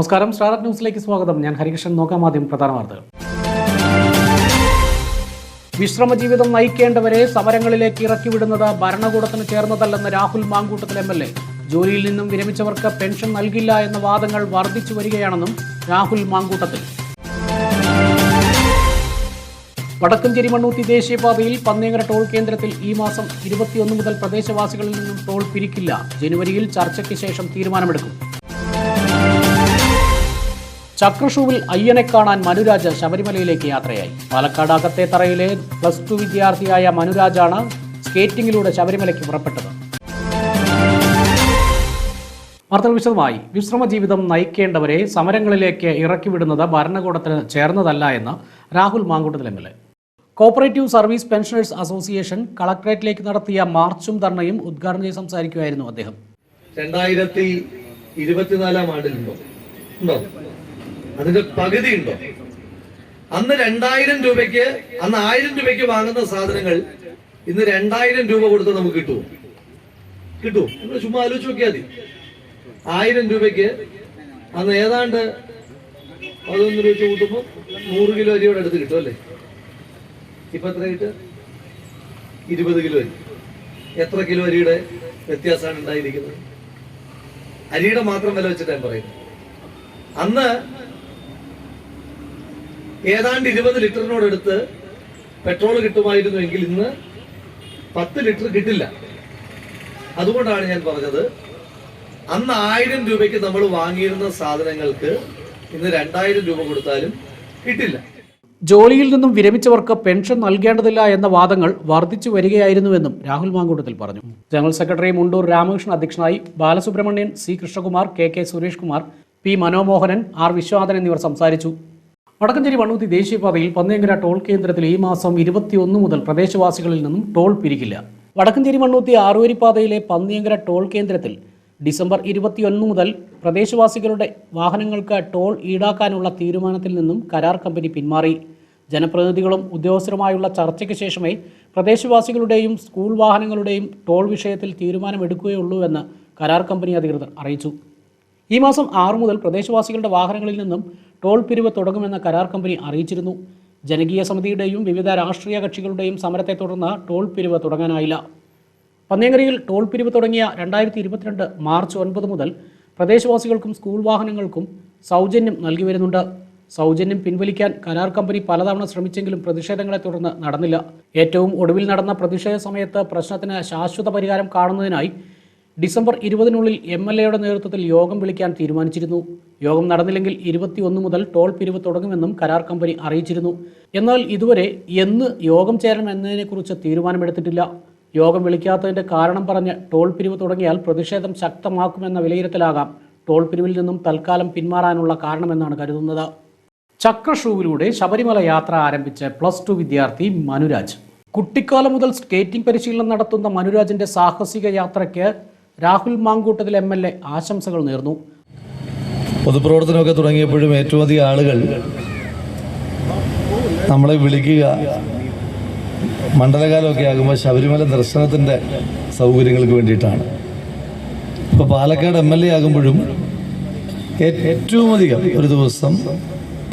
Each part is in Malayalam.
നമസ്കാരം. സ്റ്റാർട്ട് ന്യൂസിലേക്ക് സ്വാഗതം. ഞാൻ ഹരികൃഷ്ണൻ. നോക്കാം ആദ്യം പ്രധാന വാർത്തകൾ. വിശ്രമ ജീവിതം നയിക്കേണ്ടവരെ സമരങ്ങളിലേക്ക് ഇറക്കിവിടുന്നത് ഭരണകൂടത്തിന് ചേർന്നതല്ലെന്ന് Rahul Mamkootathil M L A. ജോലിയിൽ നിന്നും വിരമിച്ചവർക്ക് പെൻഷൻ നൽകില്ല എന്ന വാദങ്ങൾ വർദ്ധിച്ചു വരികയാണെന്നും രാഹുൽ മാങ്കൂട്ടത്തിൽ. വടക്കഞ്ചേരി മണ്ണൂത്തി ദേശീയപാതയിൽ പന്നേങ്ങര ടോൾ കേന്ദ്രത്തിൽ ഈ മാസം ഇരുപത്തിയൊന്ന് മുതൽ പ്രദേശവാസികളിൽ നിന്നും ടോൾ പിരിക്കില്ല. ജനുവരിയിൽ ചർച്ചയ്ക്ക് ശേഷം തീരുമാനമെടുക്കും. ചക്രഷൂവിൽ അയ്യനെ കാണാൻ മനുരാജ് ശബരിമലയിലേക്ക് യാത്രയായി. പാലക്കാട് തറയിലെ പ്ലസ് ടു വിദ്യാർത്ഥിയായ മനുരാജാണ് സ്കേറ്റിംഗിലൂടെ ശബരിമലയ്ക്ക് പുറപ്പെട്ടത്. വാർത്തകൾ വിശദമായി. വിശ്രമ ജീവിതം നയിക്കേണ്ടവരെ സമരങ്ങളിലേക്ക് ഇറക്കിവിടുന്നത് ഭരണകൂടത്തിന് ചേർന്നതല്ല എന്ന് Rahul Mamkootathil M L A. Cooperative service pensioners association കളക്ടറേറ്റിലേക്ക് നടത്തിയ മാർച്ചും ധർണയും ഉദ്ഘാടനം ചെയ്ത് സംസാരിക്കുകയായിരുന്നു അദ്ദേഹം. രണ്ടായിരത്തി ഇരുപത്തിനാലാം ആണ്ടിലുണ്ടോ അതിന്റെ പകുതി ഉണ്ടോ അന്ന് രണ്ടായിരം രൂപയ്ക്ക് അന്ന് ആയിരം രൂപയ്ക്ക് വാങ്ങുന്ന സാധനങ്ങൾ ഇന്ന് രണ്ടായിരം രൂപ കൊടുത്ത് നമുക്ക് കിട്ടുമോ? കിട്ടുമോ? നിങ്ങൾ ചുമ്മാ ആലോചിച്ച് നോക്കിയാൽ മതി. ആയിരം രൂപയ്ക്ക് അന്ന് ഏതാണ്ട് പതിനൊന്ന് രൂപ കൂട്ടുമ്പോൾ നൂറ് കിലോ അരിയോടെ അടുത്ത് കിട്ടും അല്ലേ? ഇപ്പൊ എത്ര കിട്ടുക? ഇരുപത് കിലോ അരി. എത്ര കിലോ അരിയുടെ വ്യത്യാസമാണ് ഉണ്ടായിരിക്കുന്നത്? അരിയുടെ മാത്രം വില വെച്ചിട്ട് ഞാൻ പറയുന്നു. അന്ന് ഏതാണ്ട് ഇരുപത് ലിറ്ററിനോടടുത്ത് പെട്രോൾ കിട്ടുമായിരുന്നുവെങ്കിൽ ഇന്ന് പത്ത് ലിറ്റർ കിട്ടില്ല. അതുകൊണ്ടാണ് ഞാൻ പറഞ്ഞത് അന്ന് ആയിരം രൂപയ്ക്ക് നമ്മൾ വാങ്ങിയിരുന്ന സാധനങ്ങൾക്ക് ഇന്ന് രണ്ടായിരം രൂപ കൊടുത്താലും കിട്ടില്ല. ജോലിയിൽ നിന്നും വിരമിച്ചവർക്ക് പെൻഷൻ നൽകേണ്ടതില്ല എന്ന വാദങ്ങൾ വർദ്ധിച്ചു വരികയായിരുന്നുവെന്നും രാഹുൽ മാങ്കൂട്ടത്തിൽ പറഞ്ഞു. ജനറൽ സെക്രട്ടറി മുണ്ടൂർ രാമകൃഷ്ണൻ അധ്യക്ഷനായി Balasubramanian C Krishnakumar K K Suresh Kumar P Manomohanan R Viswanathan എന്നിവർ സംസാരിച്ചു. വടക്കഞ്ചേരി വണ്ണൂത്തി ദേശീയപാതയിൽ പന്നിയങ്കര ടോൾ കേന്ദ്രത്തിൽ ഈ മാസം ഇരുപത്തിയൊന്ന് മുതൽ പ്രദേശവാസികളിൽ നിന്നും ടോൾ പിരിക്കില്ല. വടക്കഞ്ചേരി മണ്ണൂത്തി ആറുവരിപ്പാതയിലെ പന്നിയങ്കര ടോൾ കേന്ദ്രത്തിൽ ഡിസംബർ ഇരുപത്തിയൊന്ന് മുതൽ പ്രദേശവാസികളുടെ വാഹനങ്ങൾക്ക് ടോൾ ഈടാക്കാനുള്ള തീരുമാനത്തിൽ നിന്നും കരാർ കമ്പനി പിന്മാറി. ജനപ്രതിനിധികളും ഉദ്യോഗസ്ഥരുമായുള്ള ചർച്ചയ്ക്ക് ശേഷമേ പ്രദേശവാസികളുടെയും സ്കൂൾ വാഹനങ്ങളുടെയും ടോൾ വിഷയത്തിൽ തീരുമാനമെടുക്കുകയുള്ളൂവെന്ന് കരാർ കമ്പനി അധികൃതർ അറിയിച്ചു. ഈ മാസം ആറു മുതൽ പ്രദേശവാസികളുടെ വാഹനങ്ങളിൽ നിന്നും ടോൾ പിരിവ് തുടങ്ങുമെന്ന കരാർ കമ്പനി അറിയിച്ചിരുന്നു. ജനകീയ സമിതിയുടെയും വിവിധ രാഷ്ട്രീയ കക്ഷികളുടെയും സമരത്തെ തുടർന്ന് ടോൾ പിരിവ് തുടങ്ങാനായില്ല. പന്നിയങ്കരയിൽ ടോൾ പിരിവ് തുടങ്ങിയ രണ്ടായിരത്തി ഇരുപത്തിരണ്ട് മാർച്ച് ഒൻപത് മുതൽ പ്രദേശവാസികൾക്കും സ്കൂൾ വാഹനങ്ങൾക്കും സൗജന്യം നൽകി വരുന്നുണ്ട്. സൗജന്യം പിൻവലിക്കാൻ കരാർ കമ്പനി പലതവണ ശ്രമിച്ചെങ്കിലും പ്രതിഷേധങ്ങളെ തുടർന്ന് നടന്നില്ല. ഏറ്റവും ഒടുവിൽ നടന്ന പ്രതിഷേധ സമയത്ത് പ്രശ്നത്തിന് ശാശ്വത പരിഹാരം കാണുന്നതിനായി ഡിസംബർ ഇരുപതിനുള്ളിൽ എം എൽ എയുടെ നേതൃത്വത്തിൽ യോഗം വിളിക്കാൻ തീരുമാനിച്ചിരുന്നു. യോഗം നടന്നില്ലെങ്കിൽ ഇരുപത്തിയൊന്ന് മുതൽ ടോൾ പിരിവ് തുടങ്ങുമെന്നും കരാർ കമ്പനി അറിയിച്ചിരുന്നു. എന്നാൽ ഇതുവരെ എന്ന് യോഗം ചേരണം എന്നതിനെക്കുറിച്ച് തീരുമാനമെടുത്തിട്ടില്ല. യോഗം വിളിക്കാത്തതിന്റെ കാരണം പറഞ്ഞ് ടോൾ പിരിവ് തുടങ്ങിയാൽ പ്രതിഷേധം ശക്തമാക്കുമെന്ന വിലയിരുത്തലാകാം. ടോൾ പിരിവിൽ നിന്നും തൽക്കാലം പിന്മാറാനുള്ള കാരണമെന്നാണ് കരുതുന്നത്. ചക്രഷൂവിലൂടെ ശബരിമല യാത്ര ആരംഭിച്ച പ്ലസ് ടു വിദ്യാർത്ഥി മനുരാജ്. കുട്ടിക്കാലം മുതൽ സ്കേറ്റിംഗ് പരിശീലനം നടത്തുന്ന മനുരാജിന്റെ സാഹസിക യാത്രയ്ക്ക് Rahul Mamkootathil M L A ആശംസകൾ നേർന്നു. പൊതുപ്രവർത്തനമൊക്കെ തുടങ്ങിയപ്പോഴും ഏറ്റവും അധികം ആളുകൾ നമ്മളെ വിളിക്കുക മണ്ഡലകാലമൊക്കെ ആകുമ്പോൾ ശബരിമല ദർശനത്തിന്റെ സൗകര്യങ്ങൾക്ക് വേണ്ടിയിട്ടാണ്. ഇപ്പോൾ പാലക്കാട് എം എൽ എ ആകുമ്പോഴും ഏറ്റവും അധികം ഒരു ദിവസം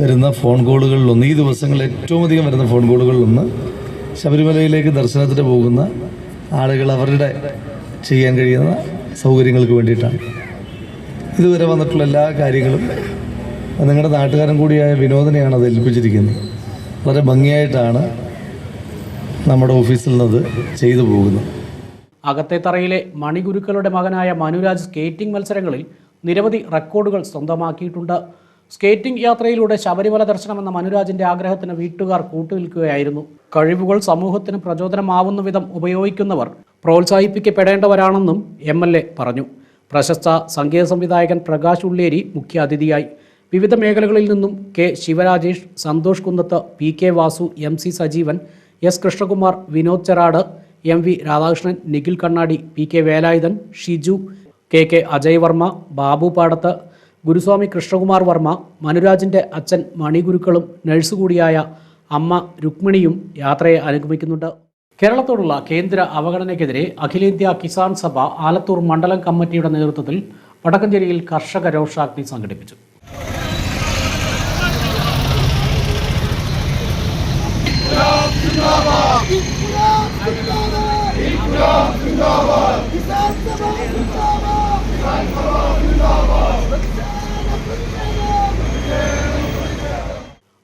വരുന്ന ഫോൺ കോളുകളിലൊന്ന് ഈ ദിവസങ്ങളിൽ ഏറ്റവും അധികം വരുന്ന ഫോൺ കോളുകളിലൊന്ന് ശബരിമലയിലേക്ക് ദർശനത്തിന് പോകുന്ന ആളുകൾ അവരുടെ ചെയ്യാൻ കഴിയുന്ന സൗകര്യങ്ങൾക്ക് വേണ്ടിയിട്ടാണ്. ഇതുവരെ വന്നിട്ടുള്ള എല്ലാ കാര്യങ്ങളും നിങ്ങളുടെ നാട്ടുകാരൻ കൂടിയായ വിനോദനെയാണ് അത് ഏൽപ്പിച്ചിരിക്കുന്നത്. വളരെ ഭംഗിയായിട്ടാണ് നമ്മുടെ ഓഫീസിൽ നിന്നത് ചെയ്തു പോകുന്നത്. അകത്തെ തറയിലെ മണിഗുരുക്കളുടെ മകനായ മനുരാജ് സ്കേറ്റിംഗ് മത്സരങ്ങളിൽ നിരവധി റെക്കോർഡുകൾ സ്വന്തമാക്കിയിട്ടുണ്ട്. സ്കേറ്റിംഗ് യാത്രയിലൂടെ ശബരിമല ദർശനം എന്ന മനുരാജിന്റെ ആഗ്രഹത്തിന് വീട്ടുകാർ കൂട്ടുനിൽക്കുകയായിരുന്നു. കഴിവുകൾ സമൂഹത്തിന് പ്രചോദനമാവുന്ന വിധം ഉപയോഗിക്കുന്നവർ പ്രോത്സാഹിപ്പിക്കപ്പെടേണ്ടവരാണെന്നും എം എൽ എ പറഞ്ഞു. പ്രശസ്ത സംഗീത സംവിധായകൻ പ്രകാശ് ഉള്ളേരി മുഖ്യാതിഥിയായി. വിവിധ മേഖലകളിൽ നിന്നും K Sivarajesh Santhosh Kunnath P K Vasu M C Sajeevan S Krishnakumar Vinod Cherad M V Radhakrishnan Nikhil Kannadi P K Velayudhan Shiju K K Ajay Varma Babu Padath Guruswamy Krishnakumar Varma മനുരാജിന്റെ അച്ഛൻ മണിഗുരുക്കളും നഴ്സ് കൂടിയായ അമ്മ രുക്മിണിയും യാത്രയെ അനുഗമിക്കുന്നുണ്ട്. കേരളത്തോടുള്ള കേന്ദ്ര അവഗണനയ്ക്കെതിരെ അഖിലേന്ത്യാ കിസാൻ സഭ ആലത്തൂർ മണ്ഡലം കമ്മിറ്റിയുടെ നേതൃത്വത്തിൽ വടക്കഞ്ചേരിയിൽ കർഷക രോഷാഗ്നി സംഘടിപ്പിച്ചു.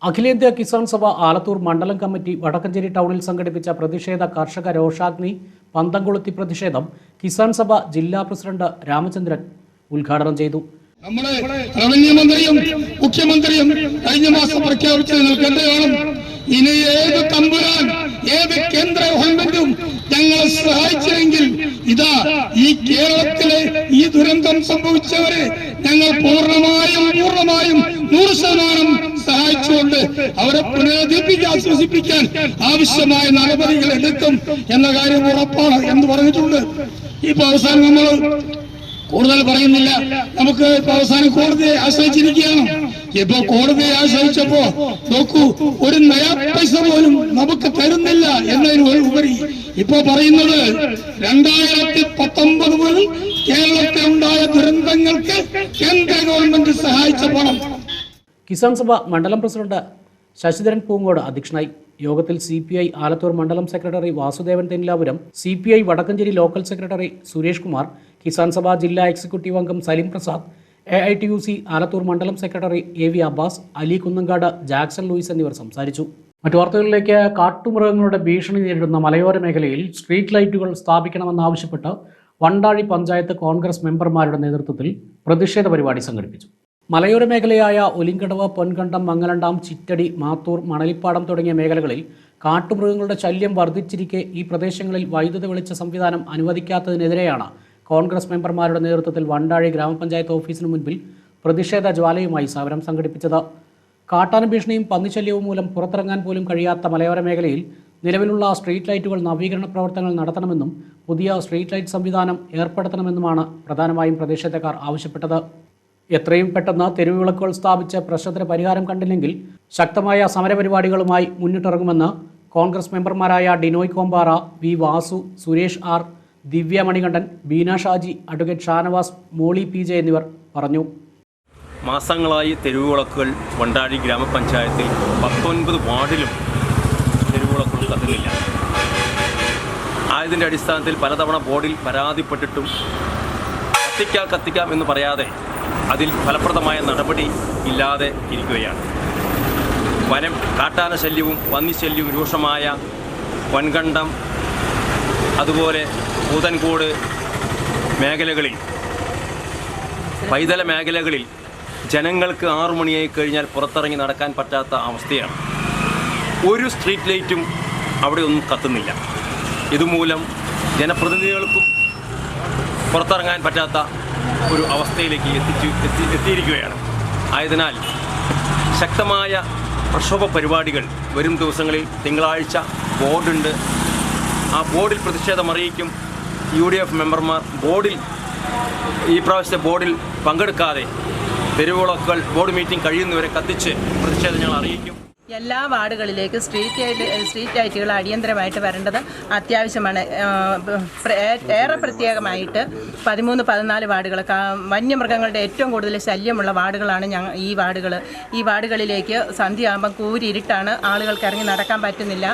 അഖിലേന്ത്യാ കിസാൻ സഭ ആലത്തൂർ മണ്ഡലം കമ്മിറ്റി വടക്കഞ്ചേരി ടൗണിൽ സംഘടിപ്പിച്ച പ്രതിഷേധ കർഷക രോഷാഗ്നി പന്തംകൊളുത്തി പ്രതിഷേധം കിസാൻ സഭ ജില്ലാ പ്രസിഡന്റ് രാമചന്ദ്രൻ ഉദ്ഘാടനം ചെയ്തു. നമ്മുടെ റവന്യൂ മന്ത്രിയും മുഖ്യമന്ത്രിയും കഴിഞ്ഞ മാസം പ്രഖ്യാപിച്ചത് എന്ത് കാണും? ഇനി ഏത് തമ്പുരാൻ ഏത് കേന്ദ്ര ഗവൺമെന്റും ഞങ്ങളെ സഹായിച്ചില്ലെങ്കിൽ ഇതാ ഈ കേരളത്തിലെ ഈ ദുരന്തം സംഭവിച്ചവരെ ഞങ്ങൾ പൂർണമായും പൂർണമായും നൂറ് ശതമാനം സഹായിച്ചുകൊണ്ട് അവരെ പുനരധിപ്പിക്കാൻ ആശ്വസിപ്പിക്കാൻ ആവശ്യമായ നടപടികൾ എടുക്കും എന്ന കാര്യം ഉറപ്പാണ് എന്ന് പറഞ്ഞിട്ടുണ്ട്. ഇപ്പൊ അവസാനം നമ്മൾ കൂടുതൽ പറയുന്നില്ല. നമുക്ക് ഇപ്പൊ അവസാനം കോടതിയെ ആശ്രയിച്ചിരിക്കുകയാണ്. ഇപ്പൊ കോടതിയെ ആശ്രയിച്ചപ്പോ നോക്കൂ ഒരു നയാ പൈസ പോലും നമുക്ക് തരുന്നില്ല എന്നതിന് ഉപരി ഇപ്പൊ പറയുന്നത് രണ്ടായിരത്തി പത്തൊമ്പത് മുതൽ കേരളത്തിൽ ഉണ്ടായ ദുരന്തങ്ങൾക്ക് കേന്ദ്ര ഗവൺമെന്റ് സഹായിച്ച പണം. കിസാൻ സഭ മണ്ഡലം പ്രസിഡന്റ് ശശിധരൻ പൂങ്കോട് അധ്യക്ഷനായി. യോഗത്തിൽ സി പി ഐ ആലത്തൂർ മണ്ഡലം secretary Vasudevan Thennilapuram C P I Vadakkanchery local secretary Suresh Kumar Kisan Sabha ജില്ലാ എക്സിക്യൂട്ടീവ് അംഗം Saleem Prasad A I T U C Alathur മണ്ഡലം secretary A V Abbas Ali Kunnankad Jackson Louis എന്നിവർ സംസാരിച്ചു. മറ്റു വാർത്തകളിലേക്ക് കാട്ടുമൃഗങ്ങളുടെ ഭീഷണി നേരിടുന്ന മലയോര മേഖലയിൽ സ്ട്രീറ്റ് ലൈറ്റുകൾ സ്ഥാപിക്കണമെന്നാവശ്യപ്പെട്ട് വണ്ടാഴി പഞ്ചായത്ത് കോൺഗ്രസ് മെമ്പർമാരുടെ നേതൃത്വത്തിൽ പ്രതിഷേധ പരിപാടി സംഘടിപ്പിച്ചു. മലയോര മേഖലയായ ഒലിങ്കടവ് പൊൻകണ്ടം മംഗലണ്ടാം ചിറ്റടി മാത്തൂർ മണലിപ്പാടം തുടങ്ങിയ മേഖലകളിൽ കാട്ടുമൃഗങ്ങളുടെ ശല്യം വർദ്ധിച്ചിരിക്കെ ഈ പ്രദേശങ്ങളിൽ വൈദ്യുതി വെളിച്ച സംവിധാനം അനുവദിക്കാത്തതിനെതിരെയാണ് കോൺഗ്രസ് മെമ്പർമാരുടെ നേതൃത്വത്തിൽ വണ്ടാഴി ഗ്രാമപഞ്ചായത്ത് ഓഫീസിന് മുൻപിൽ പ്രതിഷേധ ജ്വാലയുമായി സമരം സംഘടിപ്പിച്ചത്. കാട്ടാന ഭീഷണിയും പന്നിശല്യവും മൂലം പുറത്തിറങ്ങാൻ പോലും കഴിയാത്ത മലയോര മേഖലയിൽ നിലവിലുള്ള സ്ട്രീറ്റ് ലൈറ്റുകൾ നവീകരണ പ്രവർത്തനങ്ങൾ നടത്തണമെന്നും പുതിയ സ്ട്രീറ്റ് ലൈറ്റ് സംവിധാനം ഏർപ്പെടുത്തണമെന്നുമാണ് പ്രധാനമായും പ്രതിഷേധക്കാർ ആവശ്യപ്പെട്ടത്. എത്രയും പെട്ടെന്ന് തെരുവിളക്കുകൾ സ്ഥാപിച്ച് പ്രശ്നത്തിന് പരിഹാരം കണ്ടില്ലെങ്കിൽ ശക്തമായ സമരപരിപാടികളുമായി മുന്നിട്ടിറങ്ങുമെന്ന് കോൺഗ്രസ് മെമ്പർമാരായ Dinoy Kombara V Vasu Suresh R Divya Manikandan Beena Shaji advocate Shanavas Molly P J എന്നിവർ പറഞ്ഞു. മാസങ്ങളായി തെരുവുവിളക്കുകൾ വണ്ടാഴി ഗ്രാമപഞ്ചായത്തിൽ പത്തൊൻപത് വാർഡിലും തെരുവുവിളക്കുകൾ കത്തുന്നില്ല. ആയതിന്റെ അടിസ്ഥാനത്തിൽ പലതവണ ബോർഡിൽ പരാതിപ്പെട്ടിട്ടും കത്തിക്കാം കത്തിക്കാം എന്ന് പറയാതെ അതിൽ ഫലപ്രദമായ നടപടി ഇല്ലാതെ ഇരിക്കുകയാണ്. വനം കാട്ടാന ശല്യവും പന്നിശല്യവും രൂക്ഷമായ വൻകണ്ടം അതുപോലെ പൂതൻകോട് മേഖലകളിൽ പൈതല മേഖലകളിൽ ജനങ്ങൾക്ക് ആറു മണിയായി കഴിഞ്ഞാൽ പുറത്തിറങ്ങി നടക്കാൻ പറ്റാത്ത അവസ്ഥയാണ്. ഒരു സ്ട്രീറ്റ് ലൈറ്റും അവിടെ ഒന്നും കത്തുന്നില്ല. ഇതുമൂലം ജനപ്രതിനിധികൾക്കും പുറത്തിറങ്ങാൻ പറ്റാത്ത ഒരു അവസ്ഥയിലേക്ക് എത്തിച്ചു എത്തി എത്തിയിരിക്കുകയാണ്. ആയതിനാൽ ശക്തമായ പ്രക്ഷോഭ പരിപാടികൾ വരും ദിവസങ്ങളിൽ തിങ്കളാഴ്ച ബോർഡുണ്ട്. ആ ബോർഡിൽ പ്രതിഷേധം അറിയിക്കും. യു ഡി എഫ് മെമ്പർമാർ ബോർഡിൽ ഈ പ്രാവശ്യത്തെ ബോർഡിൽ പങ്കെടുക്കാതെ തെരുവുളക്കൾ ബോർഡ് മീറ്റിംഗ് കഴിയുന്നവരെ കത്തിച്ച് പ്രതിഷേധം ഞങ്ങൾ അറിയിക്കും. എല്ലാ വാർഡുകളിലേക്ക് സ്ട്രീറ്റ് സ്ട്രീറ്റ് ലൈറ്റുകൾ അടിയന്തരമായിട്ട് വരേണ്ടത് അത്യാവശ്യമാണ്. ഏറെ പ്രത്യേകമായിട്ട് പതിമൂന്ന് പതിനാല് വാർഡുകൾ വന്യമൃഗങ്ങളുടെ ഏറ്റവും കൂടുതൽ ശല്യമുള്ള വാർഡുകളാണ് ഞങ്ങൾ ഈ വാർഡുകൾ ഈ വാർഡുകളിലേക്ക് സന്ധ്യയാകുമ്പം കൂരിരുട്ടാണ് ആളുകൾക്ക് ഇറങ്ങി നടക്കാൻ പറ്റുന്നില്ല.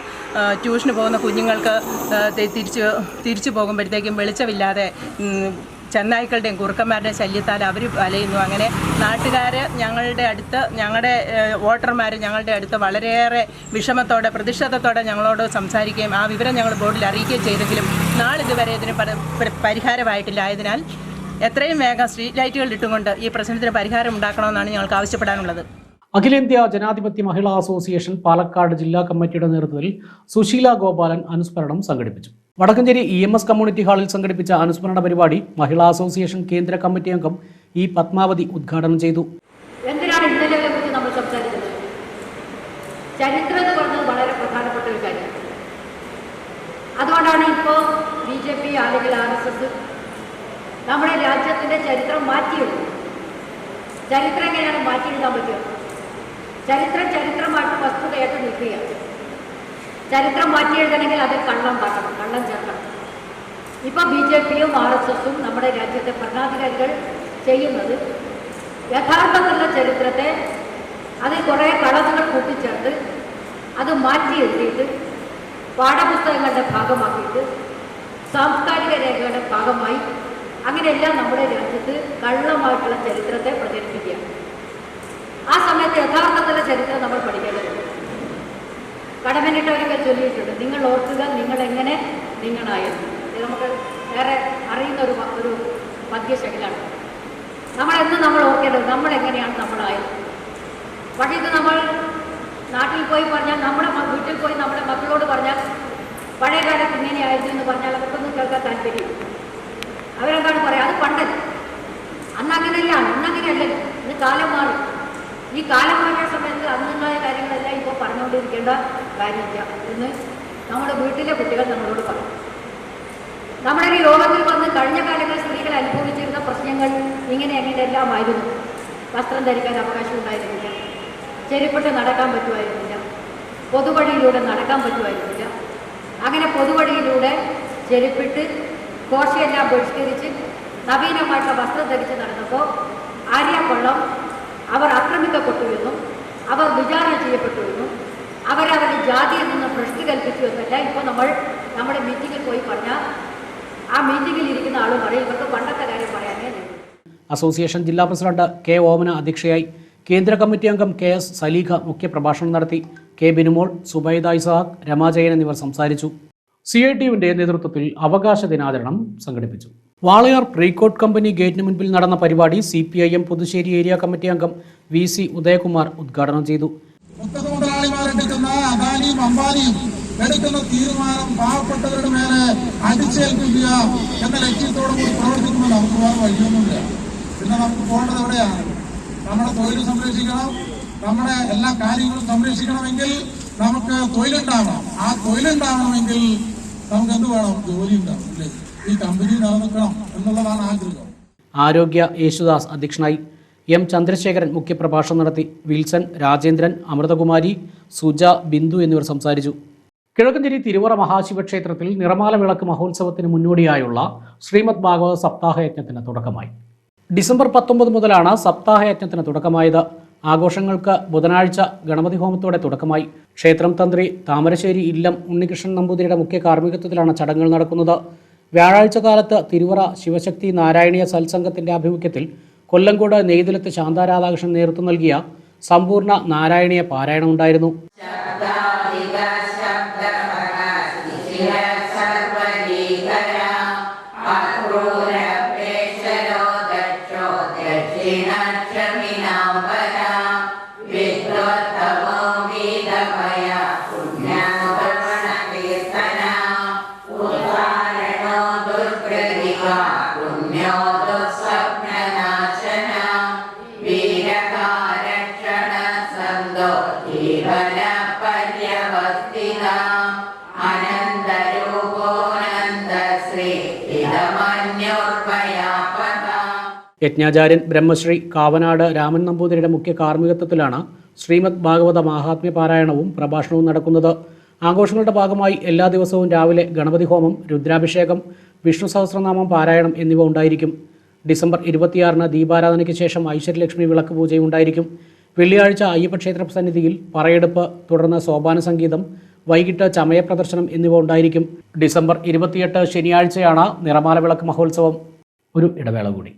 ട്യൂഷന് പോകുന്ന കുഞ്ഞുങ്ങൾക്ക് തിരിച്ച് തിരിച്ചു പോകുമ്പോഴത്തേക്കും വെളിച്ചമില്ലാതെ ചെന്നായ്ക്കളുടെയും കുറുക്കന്മാരുടെയും ശല്യത്താൽ അവർ വലയുന്നു അങ്ങനെ നാട്ടുകാർ ഞങ്ങളുടെ അടുത്ത് ഞങ്ങളുടെ വോട്ടർമാർ ഞങ്ങളുടെ അടുത്ത് വളരെയേറെ വിഷമത്തോടെ പ്രതിഷേധത്തോടെ ഞങ്ങളോട് സംസാരിക്കുകയും ആ വിവരം ഞങ്ങൾ ബോർഡിൽ അറിയിക്കുകയും ചെയ്തെങ്കിലും നാളിതുവരെ ഇതിന് പരിഹാരമായിട്ടില്ല. ആയതിനാൽ എത്രയും വേഗം സ്ട്രീറ്റ് ലൈറ്റുകൾ ഇട്ടുകൊണ്ട് ഈ പ്രശ്നത്തിന് പരിഹാരം ഉണ്ടാക്കണമെന്നാണ് ഞങ്ങൾക്ക് ആവശ്യപ്പെടാനുള്ളത്. അഖിലേന്ത്യാ ജനാധിപത്യ മഹിളാ അസോസിയേഷൻ പാലക്കാട് ജില്ലാ കമ്മിറ്റിയുടെ നേതൃത്വത്തിൽ സുശീല ഗോപാലൻ അനുസ്മരണം സംഘടിപ്പിച്ചു. Vadakkanchery E M S community ഹാളിൽ സംഘടിപ്പിച്ച അനുസ്മരണ പരിപാടി മഹിളാ അസോസിയേഷൻ കേന്ദ്ര കമ്മിറ്റി അംഗം ഇ പത്മാവതി ഉദ്ഘാടനം ചെയ്തു. ഇന്നലെ നമ്മൾ വളരെ അതുകൊണ്ടാണ് ഇപ്പോൾ ബി ജെ പി അല്ലെങ്കിൽ ആർ എസ് എസ് നമ്മുടെ രാജ്യത്തിന്റെ ചരിത്രം മാറ്റിയെടുത്തു ചരിത്രം എങ്ങനെയാണ് മാറ്റിയെടുക്കാൻ പറ്റുക? ചരിത്രം ചരിത്രമായിട്ട് വസ്തുതയായിട്ട് നിൽക്കുകയാണ്. ചരിത്രം മാറ്റിയെഴുതണമെങ്കിൽ അത് കള്ളം പാട്ടണം കള്ളം ചേർക്കണം. ഇപ്പോൾ ബി ജെ പിയും ആർ എസ് എസും നമ്മുടെ രാജ്യത്തെ ഭരണാധികാരികൾ ചെയ്യുന്നത് യഥാർത്ഥത്തിലുള്ള ചരിത്രത്തെ അതിൽ കുറേ കളവുകൾ കൂട്ടിച്ചേർത്ത് അത് മാറ്റി എഴുതിയിട്ട് പാഠപുസ്തകങ്ങളുടെ ഭാഗമാക്കിയിട്ട് സാംസ്കാരിക രേഖകളുടെ ഭാഗമായി അങ്ങനെയെല്ലാം നമ്മുടെ രാജ്യത്ത് കള്ളമായിട്ടുള്ള ചരിത്രത്തെ പ്രചരിപ്പിക്കുകയാണ്. ആ സമയത്ത് യഥാർത്ഥത്തിലുള്ള ചരിത്രം നമ്മൾ പഠിക്കേണ്ടതുണ്ട്. കടമനിട്ടവരൊക്കെ ചൊല്ലിയിട്ടുണ്ട്. നിങ്ങൾ ഓർക്കുക നിങ്ങൾ എങ്ങനെ നിങ്ങളായിരുന്നു. ഇത് നമുക്ക് വേറെ അറിയുന്ന ഒരു ഒരു പദ്യശൈലാണ് നമ്മളെന്ന് നമ്മൾ ഓർക്കേണ്ടത് നമ്മൾ എങ്ങനെയാണ് നമ്മളായത്? പക്ഷേ ഇത് നമ്മൾ നാട്ടിൽ പോയി പറഞ്ഞാൽ നമ്മുടെ വീട്ടിൽ പോയി നമ്മുടെ മക്കളോട് പറഞ്ഞാൽ പഴയ കാലത്ത് ഇങ്ങനെയായിരുന്നു എന്ന് പറഞ്ഞാൽ അവർക്കൊന്നും കേൾക്കാൻ താല്പര്യം അവരെന്താണ് പറയുക അത് പണ്ടത് അന്ന് അങ്ങനെയല്ല അന്ന് അങ്ങനെയല്ലല്ലോ ഇന്ന് കാലം മാറി. ഈ കാലം മാറിയ സമയത്ത് അന്നുണ്ടായ കാര്യങ്ങളെല്ലാം ഇപ്പോൾ പറഞ്ഞുകൊണ്ടിരിക്കേണ്ട കാര്യമില്ല എന്ന് നമ്മുടെ വീട്ടിലെ കുട്ടികൾ നമ്മളോട് പറഞ്ഞു നമ്മുടെ ഈ ലോകത്തിൽ വന്ന് കഴിഞ്ഞ കാലങ്ങളിൽ സ്ത്രീകൾ അനുഭവിച്ചിരുന്ന പ്രശ്നങ്ങൾ ഇങ്ങനെ അങ്ങനെ ആയിരുന്നു വസ്ത്രം ധരിക്കാൻ അവകാശം ഉണ്ടായിരുന്നില്ല. ചെരുപ്പിട്ട് നടക്കാൻ പറ്റുമായിരുന്നില്ല. പൊതുവഴിയിലൂടെ നടക്കാൻ പറ്റുമായിരുന്നില്ല. അങ്ങനെ പൊതുവഴിയിലൂടെ ചെരുപ്പിട്ട് കോശയെല്ലാം ബഹിഷ്കരിച്ച് നവീനമായിട്ടുള്ള വസ്ത്രം ധരിച്ച് നടന്നപ്പോൾ ആര്യക്കൊള്ളം അവർ ആക്രമിക്കപ്പെട്ടു എന്നും അവർ വിചാരണ ചെയ്യപ്പെട്ടു എന്നും അവരവരുടെ ജാതിയിൽ നിന്ന് ഭ്രഷ്ടി കൽപ്പിച്ചു എന്നല്ല ഇപ്പോൾ നമ്മൾ നമ്മുടെ മീറ്റിംഗിൽ പോയി പറഞ്ഞാൽ ആ മീറ്റിംഗിൽ ഇരിക്കുന്ന ആൾ പറയും. ഇവർക്ക് പണ്ടത്തെ കാര്യം പറയാനേ അസോസിയേഷൻ ജില്ലാ പ്രസിഡന്റ് കെ ഓമന അധ്യക്ഷയായി കേന്ദ്ര കമ്മിറ്റി അംഗം കെ എസ് സലീഖ മുഖ്യപ്രഭാഷണം നടത്തി. കെ ബിനുമോൾ സുബൈദ ഇസാഖ് രമാജയൻ എന്നിവർ സംസാരിച്ചു. സി ഐ ടിയുവിന്റെ നേതൃത്വത്തിൽ അവകാശ ദിനാചരണം സംഘടിപ്പിച്ചു. വാളയാർ പ്രീകോട്ട് കമ്പനി ഗേറ്റിന് മുൻപിൽ നടന്ന പരിപാടി C P I M Puthussery area committee അംഗം വി സി ഉദയകുമാർ ഉദ്ഘാടനം ചെയ്തു. എടുക്കുന്ന തീരുമാനം പാവപ്പെട്ടവരുടെ മേലെ അടിച്ചേൽപ്പിക്കുക എന്ന ലക്ഷ്യത്തോടു കൂടി പ്രവർത്തിക്കുമ്പോൾ നമുക്ക് വേറെ വഴിയൊന്നുമില്ല. പിന്നെ നമുക്ക് പോകേണ്ടത് എവിടെയാണ്? നമ്മുടെ തൊഴിൽ സംരക്ഷിക്കണം. നമ്മുടെ എല്ലാ കാര്യങ്ങളും സംരക്ഷിക്കണമെങ്കിൽ നമുക്ക് തൊഴിലുണ്ടാവണം. ആ തൊഴിലുണ്ടാവണമെങ്കിൽ നമുക്ക് എന്ത് വേണം? ജോലി ഉണ്ടാവും ഈ കമ്പനി നിലനിൽക്കണം എന്നുള്ളതാണ് ആഗ്രഹം. ആരോഗ്യ യേശുദാസ് അധ്യക്ഷനായി എം ചന്ദ്രശേഖരൻ മുഖ്യപ്രഭാഷണം നടത്തി. വിൽസൺ രാജേന്ദ്രൻ അമൃതകുമാരി സുജ ബിന്ദു എന്നിവർ സംസാരിച്ചു. കിഴക്കഞ്ചേരി തിരുവറ മഹാശിവക്ഷേത്രത്തിൽ നിറമാല വിളക്ക് മഹോത്സവത്തിന് മുന്നോടിയായുള്ള ശ്രീമദ് ഭാഗവത സപ്താഹയജ്ഞത്തിന് തുടക്കമായി. ഡിസംബർ പത്തൊമ്പത് മുതലാണ് സപ്താഹയജ്ഞത്തിന് തുടക്കമായത്. ആഘോഷങ്ങൾക്ക് ബുധനാഴ്ച ഗണപതി ഹോമത്തോടെ തുടക്കമായി. ക്ഷേത്രം തന്ത്രി താമരശ്ശേരി ഇല്ലം ഉണ്ണികൃഷ്ണൻ നമ്പൂതിരിയുടെ മുഖ്യ കാർമ്മികത്വത്തിലാണ് ചടങ്ങുകൾ നടക്കുന്നത്. വ്യാഴാഴ്ച കാലത്ത് തിരുവറ ശിവശക്തി നാരായണീയ സത്സംഗത്തിന്റെ ആഭിമുഖ്യത്തിൽ കൊല്ലംകോട് നെയ്തിലത്ത് ശാന്ത രാധാകൃഷ്ണൻ നേതൃത്വം നൽകിയ സമ്പൂർണ നാരായണീയ പാരായണം ഉണ്ടായിരുന്നു യജ്ഞാചാര്യൻ ബ്രഹ്മശ്രീ കാവനാട് രാമൻ നമ്പൂതിരിയുടെ മുഖ്യ കാർമ്മികത്വത്തിലാണ് ശ്രീമദ് ഭാഗവത മഹാത്മ്യ പാരായണവും പ്രഭാഷണവും നടക്കുന്നത്. ആഘോഷങ്ങളുടെ ഭാഗമായി എല്ലാ ദിവസവും രാവിലെ ഗണപതി ഹോമം രുദ്രാഭിഷേകം വിഷ്ണു സഹസ്രനാമം പാരായണം എന്നിവ ഉണ്ടായിരിക്കും. ഡിസംബർ ഇരുപത്തിയാറിന് ദീപാരാധനയ്ക്ക് ശേഷം ഐശ്വര്യലക്ഷ്മി വിളക്ക് പൂജയും ഉണ്ടായിരിക്കും. വെള്ളിയാഴ്ച അയ്യപ്പക്ഷേത്ര സന്നിധിയിൽ പറയെടുപ്പ് തുടർന്ന് സോപാന സംഗീതം വൈകിട്ട് ചമയ പ്രദർശനം എന്നിവ ഉണ്ടായിരിക്കും. ഡിസംബർ ഇരുപത്തിയെട്ട് ശനിയാഴ്ചയാണ് നിറമാല വിളക്ക് മഹോത്സവം. ഒരു ഇടവേള കൂടി.